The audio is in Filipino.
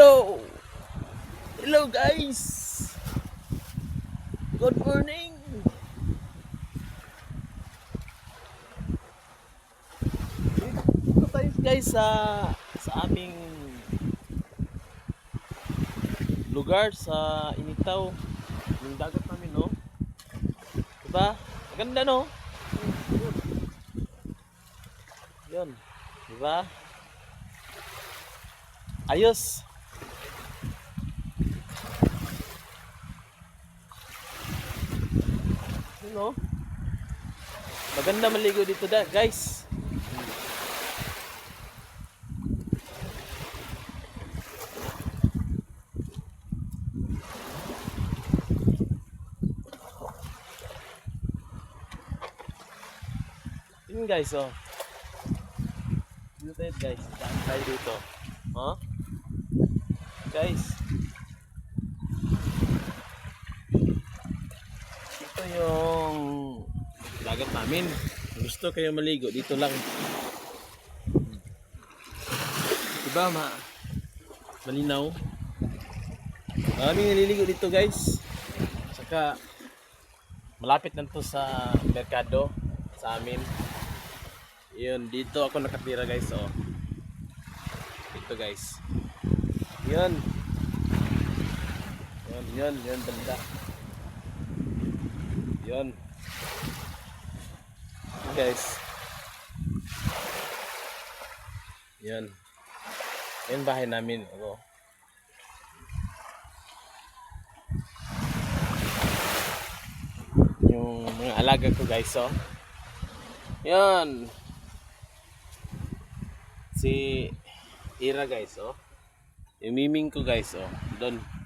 Hello! Hello guys! Good morning! Dito tayo guys sa sa aming lugar sa Initaw. Yung dagat namin no. Diba? Maganda no? Yun. Diba? Ayos. No? Maganda maligo dito da, guys. Yun guys, oh. Dito guys. Daan tayo dito. Huh? Guys. Ito yung dagat namin. Gusto kayo maligo dito lang. Diba ma malinaw? Maraming naliligo dito guys. Saka malapit na to sa merkado sa amin. Yun, dito ako nakatira guys, oh. Dito guys. Yun. Yun, yun, yun, banda. Yun. Yun, guys. Yun. Yun bahay namin, oh. Yung mga alaga ko guys, oh. Yan. Si Ira guys, oh. Yung miming ko guys, oh. Doon.